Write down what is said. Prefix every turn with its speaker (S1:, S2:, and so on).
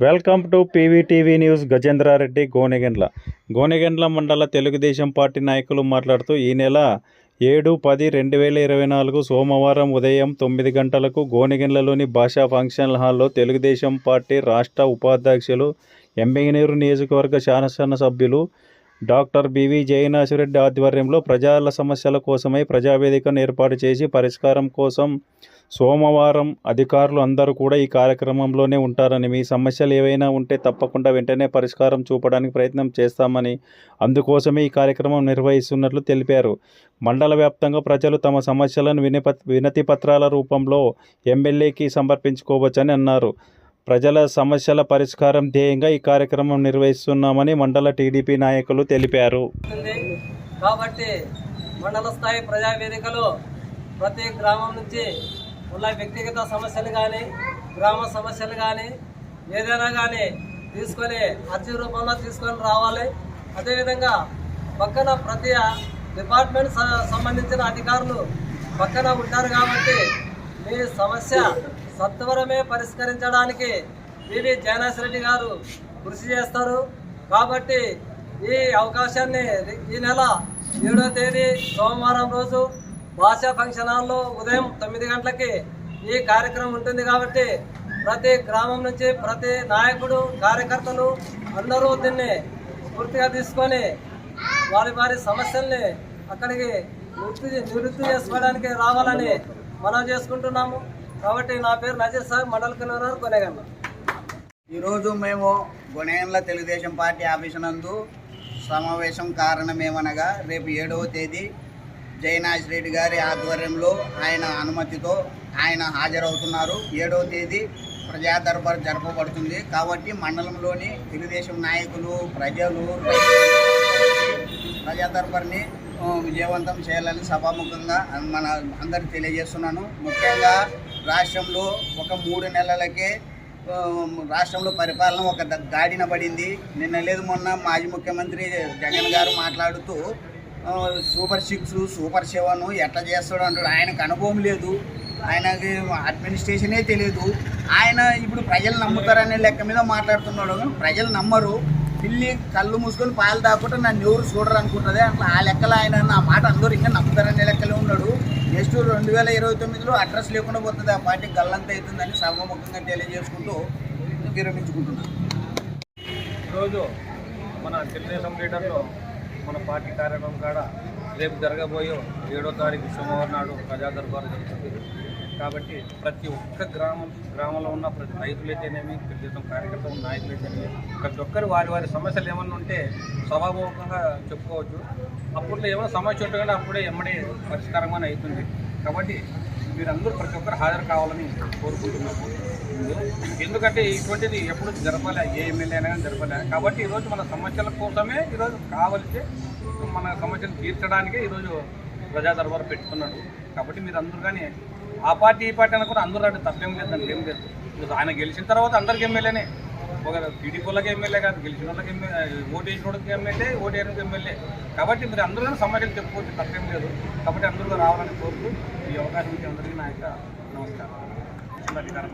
S1: Welcome to PVTV news Gajendra Reddy Gonegandla. Gonegandla మండల Telugu Desam party నాయకులు మాట్లాడుతూ ఈ నెల ఏడు పది రెండు వేల ఇరవై నాలుగు సోమవారం ఉదయం తొమ్మిది గంటలకు గోనెగండ్లలోని భాషా ఫంక్షన్ హాల్లో తెలుగుదేశం పార్టీ రాష్ట్ర ఉపాధ్యక్షులు ఎంబెంగనూరు నియోజకవర్గ శాసనసభ్యులు డాక్టర్ బివి జయనాశిరెడ్డి ఆధ్వర్యంలో ప్రజల సమస్యల కోసమై ప్రజావేదికను ఏర్పాటు చేసి పరిష్కారం కోసం సోమవారం అధికారులు అందరూ కూడా ఈ కార్యక్రమంలోనే ఉంటారని మీ సమస్యలు ఏవైనా ఉంటే తప్పకుండా వెంటనే పరిష్కారం చూపడానికి ప్రయత్నం చేస్తామని అందుకోసమే ఈ కార్యక్రమం నిర్వహిస్తున్నట్లు తెలిపారు. మండల వ్యాప్తంగా ప్రజలు తమ సమస్యలను వినప వినతి పత్రాల రూపంలో ఎమ్మెల్యేకి సమర్పించుకోవచ్చని అన్నారు. ప్రజల సమస్యల పరిష్కారం ధ్యేయంగా ఈ కార్యక్రమం నిర్వహిస్తున్నామని మండల టీడీపీ నాయకులు తెలిపారు.
S2: కాబట్టి మండల స్థాయి ప్రజా వేదికలో ప్రతి గ్రామం నుంచి ఉన్న వ్యక్తిగత సమస్యలు కానీ గ్రామ సమస్యలు కానీ ఏదైనా కానీ తీసుకొని అర్జీ రూపంలో తీసుకొని రావాలి. అదేవిధంగా పక్కన ప్రతి డిపార్ట్మెంట్ స- సంబంధించిన అధికారులు పక్కన ఉంటారు కాబట్టి మీ సమస్య సత్వరమే పరిష్కరించడానికి వివి జయనాథ్ రెడ్డి గారు కృషి చేస్తారు. కాబట్టి ఈ అవకాశాన్ని ఈ నెల ఏడో తేదీ సోమవారం రోజు భాషా ఫంక్షన్ హాల్లో ఉదయం తొమ్మిది గంటలకి ఈ కార్యక్రమం ఉంటుంది కాబట్టి ప్రతి గ్రామం నుంచి ప్రతి నాయకుడు కార్యకర్తలు అందరూ దీన్ని స్ఫూర్తిగా తీసుకొని వారి వారి సమస్యల్ని అక్కడికి నివృత్తి నివృత్తి చేసుకోవడానికి రావాలని మనం చేసుకుంటున్నాము. కాబట్టి నా పేరు నజీర్ సాహెబ్ మండల కన్వీనర్ కొనేగన్న
S3: ఈరోజు మేము గుణేన్ల తెలుగుదేశం పార్టీ ఆఫీస్ నందు సమావేశం కారణమేమనగా రేపు ఏడవ తేదీ జయనాజ్ రెడ్డి గారి ఆధ్వర్యంలో ఆయన అనుమతితో ఆయన హాజరవుతున్నారు. ఏడవ తేదీ ప్రజా దర్బార్ జరపబడుతుంది. కాబట్టి మండలంలోని తెలుగుదేశం నాయకులు ప్రజలు ప్రజా దర్బార్ని విజయవంతం చేయాలని సభాముఖంగా మన అందరికి తెలియజేస్తున్నాను. ముఖ్యంగా రాష్ట్రంలో ఒక మూడు నెలలకే రాష్ట్రంలో పరిపాలన ఒక దాడిన గాడిన పడింది. నిన్న లేదు మొన్న మాజీ ముఖ్యమంత్రి జగన్ గారు మాట్లాడుతూ సూపర్ సిక్స్ సూపర్ సెవెన్ ఎట్లా చేస్తాడు అంటాడు. ఆయనకు అనుభవం లేదు. ఆయనకి అడ్మినిస్ట్రేషనే తెలియదు ఆయన ఇప్పుడు ప్రజలు నమ్ముతారనే లెక్క మీద మాట్లాడుతున్నాడు. ప్రజలు నమ్మరు. పిల్లి కళ్ళు మూసుకొని పాలు తాకుండా నన్ను ఎవరు చూడరు అనుకుంటుంది అట్లా ఆ లెక్కలో ఆయన ఆ మాట అందరూ ఇంకా నమ్ముతారనే లెక్కలే ఉన్నాడు. నెక్స్ట్ రెండు వేల ఇరవై తొమ్మిదిలో అడ్రస్ లేకుండా పోతుంది. ఆ పార్టీ గల్లంత అవుతుందని సర్వముఖంగా తెలియజేసుకుంటూ విరమించుకుంటున్నాను
S4: ఈరోజు మన తెలుగుదేశం లీడర్లో మన పార్టీ కార్యక్రమం కాడ రేపు జరగబోయే ఏడో తారీఖు సోమవారం నాడు ప్రజాదర్బారు జరుగుతుంది. కాబట్టి ప్రతి ఒక్క గ్రామం గ్రామంలో ఉన్న ప్రతి రైతులైతేనేమి తెలుగుదేశం కార్యకర్తలు నాయకులైతేనేమి ప్రతి ఒక్కరు వారి వారి సమస్యలు ఏమన్నా ఉంటే సభాముఖంగా చెప్పుకోవచ్చు. అప్పుడు ఏమైనా సమస్య ఉంటుందంటే అప్పుడే ఎమ్మడే పరిష్కారంగానే అవుతుంది. కాబట్టి మీరందరూ ప్రతి ఒక్కరు హాజరు కావాలని కోరుకుంటున్నాము. ఎందుకంటే ఇటువంటిది ఎప్పుడు జరపలే ఏ ఎమ్మెల్యే అయినా కానీ కాబట్టి ఈరోజు మన సమస్యల కోసమే ఈరోజు కావలిసి మన సమస్యలు తీర్చడానికే ఈరోజు ప్రజా దర్బారు పెట్టుకున్నాడు. కాబట్టి మీరు అందరూ కానీ ఆ పార్టీ ఈ పార్టీ అనుకుంటే అందరూ అంటే తప్పేం లేదు దానికి ఏం లేదు. ఆయన గెలిచిన తర్వాత అందరికి ఎమ్మెల్యేనే. ఒక టీడీపీ వాళ్ళకి ఎమ్మెల్యే కాదు గెలిచిన వాళ్ళకి ఎమ్మెల్యే ఓటు వేసిన వాళ్ళకి ఎమ్మెల్యే ఓటు వేయడానికి ఎమ్మెల్యే. కాబట్టి మీరు అందరూ కానీ సమస్యలు చెప్పుకోవచ్చు తప్పేం లేదు. కాబట్టి అందరూ రావాలని కోరుతూ ఈ అవకాశం ఇచ్చి అందరికీ నా యొక్క నమస్కారం. అధికారం